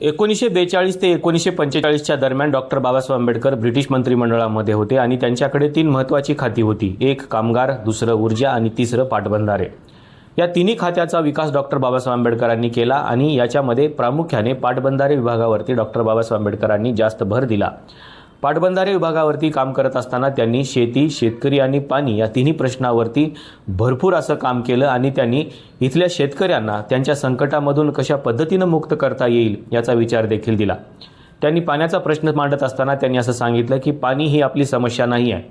एकोणीसशे बेचाळीस ते एकोणीसशे पंचेचाळीसच्या दरम्यान डॉक्टर बाबासाहेब आंबेडकर ब्रिटिश मंत्रिमंडळामध्ये होते आणि त्यांच्याकडे तीन महत्त्वाची खाती होती. एक कामगार दुसरं ऊर्जा आणि तिसरं पाटबंधारे. या तिन्ही खात्याचा विकास डॉक्टर बाबासाहेब आंबेडकरांनी केला आणि याच्यामध्ये प्रामुख्याने पाटबंधारे विभागावरती डॉक्टर बाबासाहेब आंबेडकरांनी जास्त भर दिला. पाटबंधारे विभागावरती काम करत असताना त्यांनी शेती शेतकरी आणि पाणी या तिन्ही प्रश्नावरती भरपूर असं काम केलं आणि त्यांनी इथल्या शेतकऱ्यांना त्यांच्या संकटामधून कशा पद्धतीनं मुक्त करता येईल याचा विचार देखील दिला. त्यांनी पाण्याचा प्रश्न मांडत असताना त्यांनी असं सांगितलं की पाणी ही आपली समस्या नाही आहे.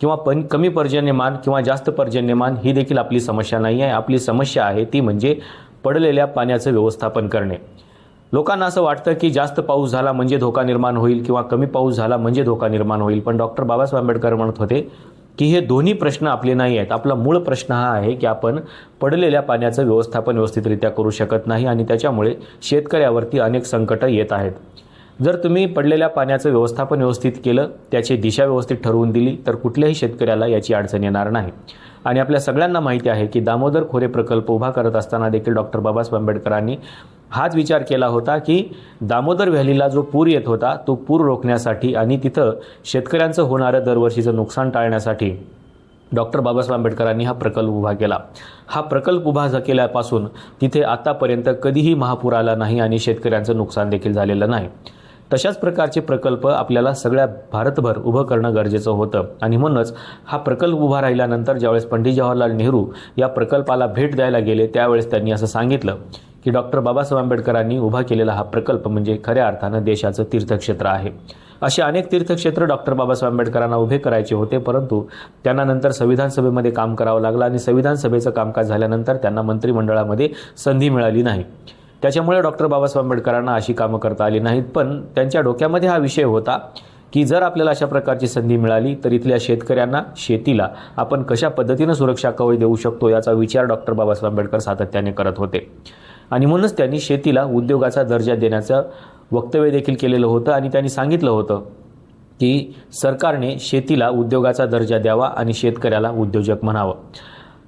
किंवा पण कमी पर्जन्यमान किंवा जास्त पर्जन्यमान ही देखील आपली समस्या नाही आहे. आपली समस्या आहे ती म्हणजे पडलेल्या पाण्याचं व्यवस्थापन करणे. लोकांना असं वाटतं की जास्त पाऊस झाला म्हणजे धोका निर्माण होईल किंवा कमी पाऊस झाला म्हणजे धोका निर्माण होईल. पण डॉक्टर बाबासाहेब आंबेडकर म्हणत होते की हे दोन्ही प्रश्न आपले नाही आहेत. आपला मूळ प्रश्न हा आहे की आपण पडलेल्या पाण्याचं व्यवस्थापन व्यवस्थितरित्या करू शकत नाही आणि त्याच्यामुळे शेतकऱ्यावरती अनेक संकटं येत आहेत. जर तुम्ही पडलेल्या पाण्याचं व्यवस्थापन व्यवस्थित केलं त्याची दिशा व्यवस्थित ठरवून दिली तर कुठल्याही शेतकऱ्याला याची अडचण येणार नाही. आणि आपल्या सगळ्यांना माहिती आहे की दामोदर खोरे प्रकल्प उभा करत असताना देखील डॉक्टर बाबासाहेब आंबेडकरांनी हाच विचार केला होता की दामोदर व्हॅलीला जो पूर येत होता तो पूर रोखण्यासाठी आणि तिथं शेतकऱ्यांचं होणारं दरवर्षीचं नुकसान टाळण्यासाठी डॉक्टर बाबासाहेब आंबेडकरांनी हा प्रकल्प उभा केला. हा प्रकल्प उभा केल्यापासून तिथे आतापर्यंत कधीही महापूर आला नाही आणि शेतकऱ्यांचं नुकसान देखील झालेलं नाही. तशाच प्रकारचे प्रकल्प आपल्याला सगळ्या भारतभर उभं करणं गरजेचं होतं. आणि म्हणूनच हा प्रकल्प उभा राहिल्यानंतर ज्यावेळेस पंडित जवाहरलाल नेहरू या प्रकल्पाला भेट द्यायला गेले त्यावेळेस त्यांनी असं सांगितलं की डॉक्टर बाबासाहेब आंबेडकरांनी उभा केलेला हा प्रकल्प म्हणजे खऱ्या अर्थानं देशाचं तीर्थक्षेत्र आहे. असे अनेक तीर्थक्षेत्र डॉक्टर बाबासाहेब आंबेडकरांना उभे करायचे होते परंतु त्यांना नंतर संविधान सभेमध्ये काम करावं लागलं आणि संविधान सभेचं कामकाज झाल्यानंतर त्यांना मंत्रिमंडळामध्ये संधी मिळाली नाही. त्याच्यामुळे डॉक्टर बाबासाहेब आंबेडकरांना अशी कामं करता आली नाहीत पण त्यांच्या डोक्यामध्ये हा विषय होता की जर आपल्याला अशा प्रकारची संधी मिळाली तर इथल्या शेतकऱ्यांना शेतीला आपण कशा पद्धतीनं सुरक्षा कवच देऊ शकतो याचा विचार डॉक्टर बाबासाहेब आंबेडकर सातत्याने करत होते. आणि म्हणूनच त्यांनी शेतीला उद्योगाचा दर्जा देण्याचं वक्तव्य देखील केलेलं होतं आणि त्यांनी सांगितलं होतं की सरकारने शेतीला उद्योगाचा दर्जा द्यावा आणि शेतकऱ्याला उद्योजक म्हणावं.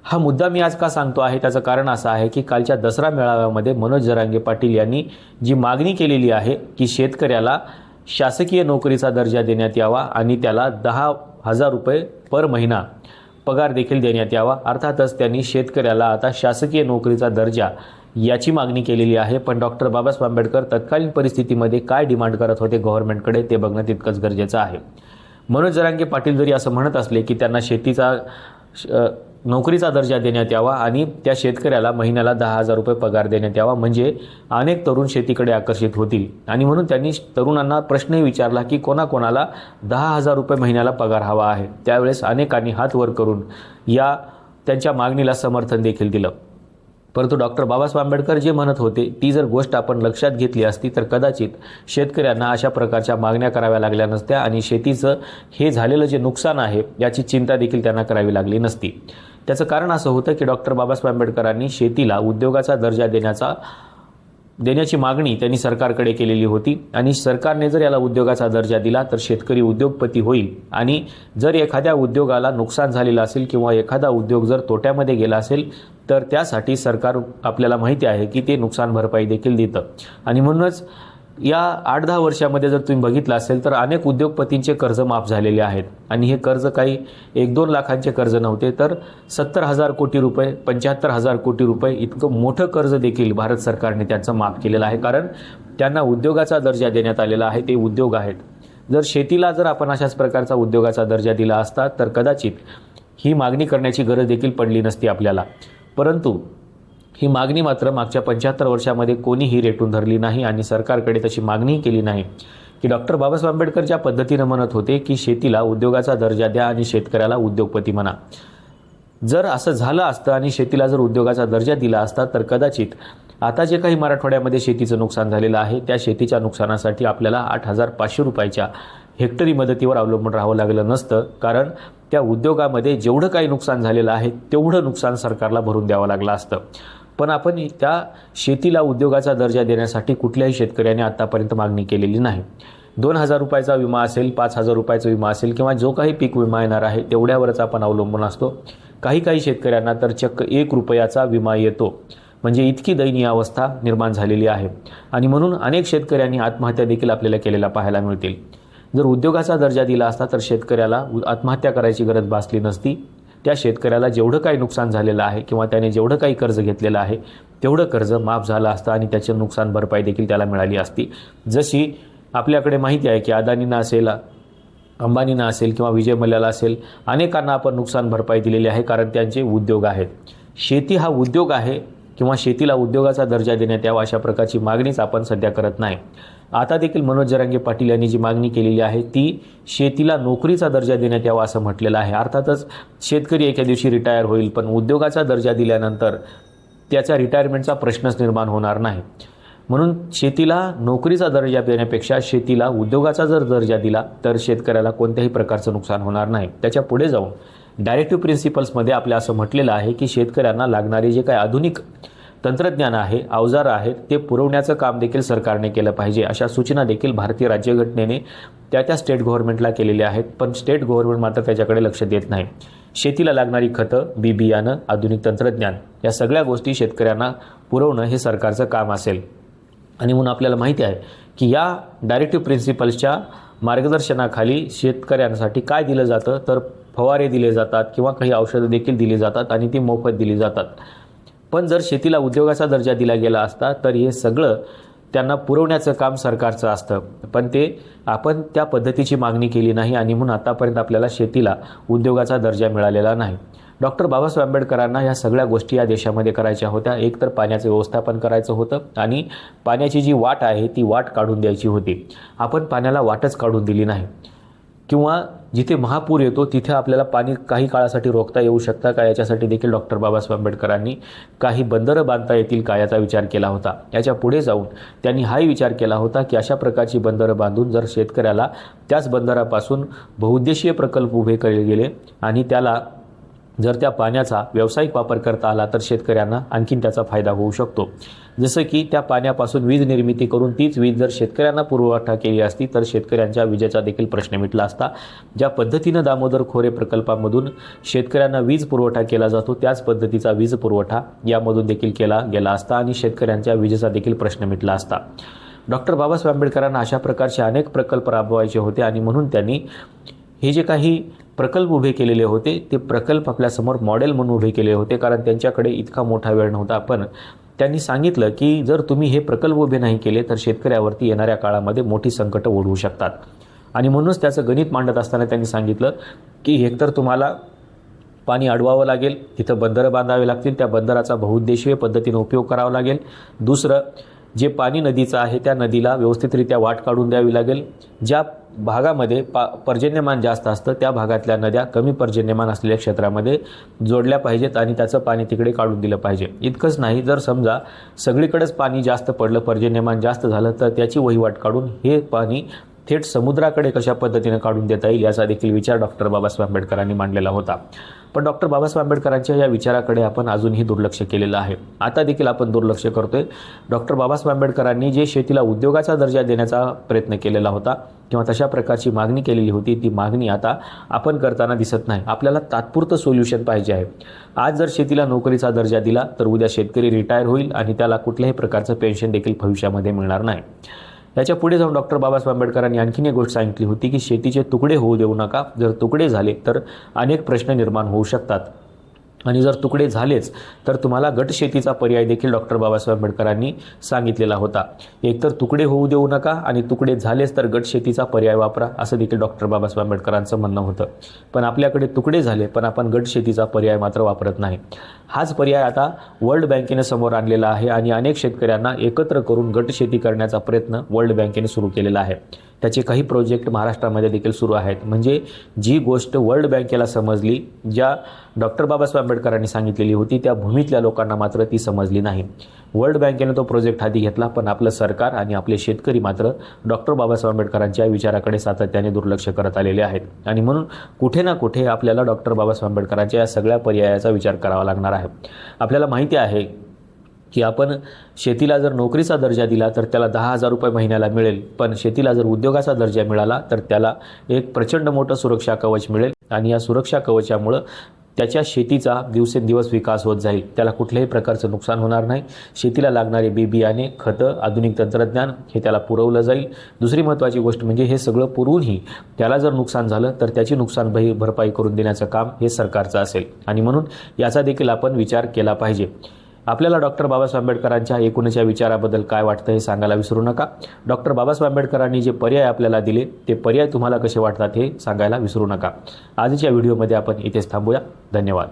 हा मुद्दा मी आज का सांगतो आहे? त्याचं कारण असं आहे की कालच्या दसरा मेळाव्यामध्ये मनोज जरांगे पाटील यांनी जी मागणी केलेली आहे की शेतकऱ्याला शासकीय नोकरीचा दर्जा देण्यात यावा आणि त्याला दहा हजार रुपये पर महिना पगार देखील देण्यात यावा. अर्थातच त्यांनी शेतकऱ्याला आता शासकीय नोकरीचा दर्जा याची मागणी केलेली आहे पण डॉक्टर बाबासाहेब आंबेडकर तत्कालीन परिस्थितीमध्ये काय डिमांड करत होते गव्हर्नमेंटकडे ते बघणं तितकंच गरजेचं आहे. मनोज जरांगे पाटील जरी असं म्हणत असले की त्यांना शेतीचा श- नोकरीचा दर्जा देण्यात यावा आणि त्या शेतकऱ्याला महिन्याला दहा हजार रुपये पगार देण्यात यावा म्हणजे अनेक तरुण शेतीकडे आकर्षित होतील. आणि म्हणून त्यांनी तरुणांना प्रश्नही विचारला की कोणाकोणाला दहा हजार रुपये महिन्याला पगार हवा आहे. त्यावेळेस अनेकांनी हात वर करून या त्यांच्या मागणीला समर्थन देखील दिलं. परंतु डॉक्टर बाबासाहेब आंबेडकर जे म्हणत होते ती जर गोष्ट आपण लक्षात घेतली असती तर कदाचित शेतकऱ्यांना अशा प्रकारच्या मागण्या कराव्या लागल्या नसत्या आणि शेतीचं हे झालेलं जे नुकसान आहे याची चिंता देखील त्यांना करावी लागली नसती. त्याचं कारण असं होतं की डॉक्टर बाबासाहेब आंबेडकरांनी शेतीला उद्योगाचा दर्जा देण्याचा देण्याची मागणी त्यांनी सरकारकडे केलेली होती. आणि सरकारने जर याला उद्योगाचा दर्जा दिला तर शेतकरी उद्योगपती होईल. आणि जर एखाद्या उद्योगाला नुकसान झालेलं असेल किंवा एखादा उद्योग जर तोट्यामध्ये गेला असेल तर त्यासाठी सरकार आपल्याला माहिती आहे की ते नुकसान भरपाई देखील देतं. आणि म्हणूनच या आठ दहा वर्षामध्ये जर तुम्ही बघितलं असेल तर अनेक उद्योगपतींचे कर्ज माफ झालेले आहेत. आणि हे कर्ज काही एक दोन लाखांचे कर्ज नव्हते तर सत्तर हजार कोटी रुपये पंच्याहत्तर हजार कोटी रुपये इतकं मोठं कर्ज देखील भारत सरकारने त्यांचं माफ केलेलं आहे. कारण त्यांना उद्योगाचा दर्जा देण्यात आलेला आहे ते उद्योग आहेत. जर शेतीला जर आपण अशाच प्रकारचा उद्योगाचा दर्जा दिला असता तर कदाचित ही मागणी करण्याची गरज देखील पडली नसती आपल्याला. परंतु ही मागणी मात्र मागच्या पंच्याहत्तर वर्षामध्ये कोणीही रेटून धरली नाही आणि सरकारकडे तशी मागणीही केली नाही. की डॉक्टर बाबासाहेब आंबेडकर ज्या पद्धतीनं म्हणत होते की शेतीला उद्योगाचा दर्जा द्या आणि शेतकऱ्याला उद्योगपती म्हणा. जर असं झालं असतं आणि शेतीला जर उद्योगाचा दर्जा दिला असता तर कदाचित आता जे काही मराठवाड्यामध्ये शेतीचं नुकसान झालेलं आहे त्या शेतीच्या नुकसानासाठी आपल्याला आठ हजार पाचशे रुपयाच्या हेक्टरी मदतीवर अवलंबून राहावं लागलं नसतं. कारण त्या उद्योगामध्ये जेवढं काही नुकसान झालेलं आहे तेवढं नुकसान सरकारला भरून द्यावं लागलं असतं. पण आपण त्या शेतीला उद्योगाचा दर्जा देण्यासाठी कुठल्याही शेतकऱ्याने आतापर्यंत मागणी केलेली नाही. दोन हजार रुपयाचा विमा असेल पाच हजार रुपयाचा विमा असेल किंवा जो काही पीक विमा येणार आहे तेवढ्यावरच आपण अवलंबून असतो. काही काही शेतकऱ्यांना तर चक्क एक रुपयाचा विमा येतो. म्हणजे इतकी दयनीय अवस्था निर्माण झालेली आहे. आणि म्हणून अनेक शेतकऱ्यांनी आत्महत्या देखील आपल्याला केलेल्या पाहायला मिळतील. जर उद्योगाचा दर्जा दिला असता तर शेतकऱ्याला उ- आत्महत्या करायची गरज भासली नसती. त्या शेतकऱ्याला जेवढं काही नुकसान झालेलं आहे किंवा त्याने जेवढं काही कर्ज घेतलेलं आहे तेवढं कर्ज माफ झालं असतं आणि त्याचे नुकसान भरपाई देखील त्याला मिळाली असती. जशी आपल्याकडे माहिती आहे की अदानींना असेल अंबानींना असेल किंवा विजय मल्ल्याला असेल अनेकांना आपण नुकसान भरपाई दिलेली आहे कारण त्यांचे उद्योग आहेत. शेती हा उद्योग आहे किंवा शेतीला उद्योगाचा दर्जा देण्यात यावा अशा प्रकारची मागणीच आपण सध्या करत नाही. आता देखील मनोज जरांगे पाटील यांनी जी मागणी केलेली आहे ती शेतीला नोकरीचा दर्जा देण्यात यावा असं म्हटलेलं आहे. अर्थातच शेतकरी एका दिवशी रिटायर होईल पण उद्योगाचा दर्जा दिल्यानंतर त्याचा रिटायरमेंटचा प्रश्नच निर्माण होणार नाही. म्हणून शेतीला नोकरीचा दर्जा देण्यापेक्षा शेतीला उद्योगाचा जर दर्जा दिला तर शेतकऱ्याला कोणत्याही प्रकारचं नुकसान होणार नाही. त्याच्या पुढे जाऊन डायरेक्टिव्ह प्रिन्सिपल्समध्ये आपल्या असं म्हटलेलं आहे की शेतकऱ्यांना लागणारे जे काही आधुनिक तंत्रज्ञान आहे अवजार आहेत ते पुरवण्याचं काम देखील सरकारने केलं पाहिजे अशा सूचना देखील भारतीय राज्यघटनेने त्या त्या स्टेट गव्हर्नमेंटला केलेल्या आहेत पण स्टेट गव्हर्नमेंट मात्र त्याच्याकडे लक्ष देत नाही. शेतीला लागणारी खतं बी बियाणं आधुनिक तंत्रज्ञान या सगळ्या गोष्टी शेतकऱ्यांना पुरवणं हे सरकारचं काम असेल. आणि म्हणून आपल्याला माहिती आहे की या डायरेक्टिव्ह प्रिन्सिपल्सच्या मार्गदर्शनाखाली शेतकऱ्यांसाठी काय दिलं जातं? तर फवारे दिले जातात किंवा काही औषधं देखील दिली जातात आणि ती मोफत दिली जातात. पण जर शेतीला उद्योगाचा दर्जा दिला गेला असता तर हे सगळं त्यांना पुरवण्याचं काम सरकारचं असतं. पण ते आपण त्या पद्धतीची मागणी केली नाही आणि म्हणून आतापर्यंत आपल्याला शेतीला उद्योगाचा दर्जा मिळालेला नाही. डॉक्टर बाबासाहेब आंबेडकरांना ह्या सगळ्या गोष्टी या देशामध्ये करायच्या होत्या. एक तर पाण्याचं व्यवस्थापन करायचं होतं आणि पाण्याची जी वाट आहे ती वाट काढून द्यायची होती. आपण पाण्याला वाटच काढून दिली नाही. किंवा जिथे महापूर येतो तिथे आपल्याला पाणी काही काळासाठी रोखता येऊ शकता का? याच्यासाठी देखील डॉक्टर बाबासाहेब आंबेडकरांनी काही बंदरं बांधता येतील का याचा विचार केला होता. याच्यापुढे जाऊन त्यांनी हाही विचार केला होता की अशा प्रकारची बंदरं बांधून जर शेतकऱ्याला त्याच बंदरापासून बहुउद्देशीय प्रकल्प उभे केले गेले आणि त्याला जर त्या पाण्याचा व्यावसायिक वापर करता आला तर शेतकऱ्यांना आणखीन त्याचा फायदा होऊ शकतो. जसं की त्या पाण्यापासून वीज निर्मिती करून तीच वीज जर शेतकऱ्यांना पुरवठा केली असती तर शेतकऱ्यांच्या विजेचा देखील प्रश्न मिटला असता. ज्या पद्धतीनं दामोदर खोरे प्रकल्पामधून शेतकऱ्यांना वीज पुरवठा केला जातो त्याच पद्धतीचा वीज पुरवठा यामधून देखील केला गेला असता आणि शेतकऱ्यांच्या विजेचा देखील प्रश्न मिटला असता. डॉक्टर बाबासाहेब आंबेडकरांना अशा प्रकारचे अनेक प्रकल्प राबवायचे होते आणि म्हणून त्यांनी हे जे काही प्रकल्प उभे केलेले होते ते प्रकल्प आपल्यासमोर मॉडेल म्हणून उभे केले होते कारण त्यांच्याकडे इतका मोठा वेळ नव्हता. पण त्यांनी सांगितलं की जर तुम्ही हे प्रकल्प उभे नाही केले तर शेतकऱ्यावरती येणाऱ्या काळामध्ये मोठी संकटं ओढवू शकतात. आणि म्हणूनच त्याचं गणित मांडत असताना त्यांनी सांगितलं की एकतर तुम्हाला पाणी अडवावं लागेल तिथं बंदरं बांधावे लागतील त्या बंदराचा बहुउद्देशीय पद्धतीनं उपयोग करावा लागेल. दुसरं जे पाणी नदीचं आहे त्या नदीला व्यवस्थितरित्या वाट काढून द्यावी लागेल. ज्या भागामध्ये पा पर्जन्यमान जास्त असतं त्या भागातल्या नद्या कमी पर्जन्यमान असलेल्या क्षेत्रामध्ये जोडल्या पाहिजेत आणि त्याचं पाणी तिकडे काढून दिलं पाहिजे. इतकंच नाही जर समजा सगळीकडेच पाणी जास्त पडलं पर्जन्यमान जास्त झालं तर त्याची वहिवाट काढून हे पाणी थेट समुद्राकडे कशा पद्धतीने काढून देता येईल याचा देखील विचार डॉक्टर बाबासाहेब आंबेडकरांनी मांडलेला होता. पण डॉक्टर बाबासाहेब आंबेडकरांच्या या विचाराकडे आपण अजूनही दुर्लक्ष केलेलं आहे. आता देखील आपण दुर्लक्ष करतोय. डॉक्टर बाबासाहेब आंबेडकरांनी जे शेतीला उद्योगाचा दर्जा देण्याचा प्रयत्न केलेला होता किंवा तशा प्रकारची मागणी केलेली होती ती मागणी आता आपण करताना दिसत नाही. आपल्याला तात्पुरतं सोल्युशन पाहिजे आहे. आज जर शेतीला नोकरीचा दर्जा दिला तर उद्या शेतकरी रिटायर होईल आणि त्याला कुठल्याही प्रकारचं पेन्शन देखील भविष्यामध्ये मिळणार नाही. याच्यापुढे जाऊन डॉक्टर बाबासाहेब आंबेडकरांनी आणखीन एक गोष्ट सांगितली होती की शेतीचे तुकडे होऊ देऊ नका. जर तुकडे झाले तर अनेक प्रश्न निर्माण होऊ शकतात. आणि जर तुकडे झालेच तर तुम्हाला गटशेतीचा पर्याय देखील डॉक्टर बाबासाहेब आंबेडकरांनी सांगितलेला होता. एकतर तुकडे होऊ देऊ नका आणि तुकडे झालेच तर गटशेतीचा पर्याय वापरा असं देखील डॉक्टर बाबासाहेब आंबेडकरांचं म्हणणं होतं. पण आपल्याकडे तुकडे झाले पण आपण गटशेतीचा पर्याय मात्र वापरत नाही. हाच पर्याय आता वर्ल्ड बँकेने समोर आणलेला आहे आणि अनेक शेतकऱ्यांना एकत्र करून गटशेती करण्याचा प्रयत्न वर्ल्ड बँकेने सुरू केलेला आहे. त्याचे काही प्रोजेक्ट महाराष्ट्रामध्ये देखील सुरू आहेत. म्हणजे जी गोष्ट वर्ल्ड बँकेला समजली ज्या डॉक्टर बाबासाहेब आंबेडकरांनी सांगितलेली होती त्या भूमीतल्या लोकांना मात्र ती समजली नाही. वर्ल्ड बँकेने तो प्रोजेक्ट हाती घेतला पण आपलं सरकार आणि आपले शेतकरी मात्र डॉक्टर बाबासाहेब आंबेडकरांच्या विचाराकडे सातत्याने दुर्लक्ष करत आलेले आहेत. आणि म्हणून कुठे ना कुठे आपल्याला डॉक्टर बाबासाहेब आंबेडकरांच्या या सगळ्या पर्यायाचा विचार करावा लागणार आहे. आपल्याला माहिती आहे की आपण शेतीला जर नोकरीचा दर्जा दिला तर त्याला दहा हजार रुपये महिन्याला मिळेल. पण शेतीला जर उद्योगाचा दर्जा मिळाला तर त्याला एक प्रचंड मोठं सुरक्षा कवच मिळेल आणि या सुरक्षा कवचामुळं त्याच्या शेतीचा दिवसेंदिवस विकास होत जाईल. त्याला कुठल्याही प्रकारचं नुकसान होणार नाही. शेतीला लागणारे बी बियाणे खतं आधुनिक तंत्रज्ञान हे त्याला पुरवलं जाईल. दुसरी महत्त्वाची गोष्ट म्हणजे हे सगळं पुरवूनही त्याला जर नुकसान झालं तर त्याची नुकसान भई भरपाई करून देण्याचं काम हे सरकारचं असेल. आणि म्हणून याचा देखील आपण विचार केला पाहिजे. आपल्याला डॉक्टर बाबासाहेब आंबेडकरांच्या एकूणच्या विचाराबद्दल काय वाटतं हे सांगायला विसरू नका. डॉक्टर बाबासाहेब आंबेडकरांनी जे पर्याय आपल्याला दिले ते पर्याय तुम्हाला कसे वाटतात हे सांगायला विसरू नका. आजच्या व्हिडिओमध्ये आपण इथेच थांबूया. धन्यवाद.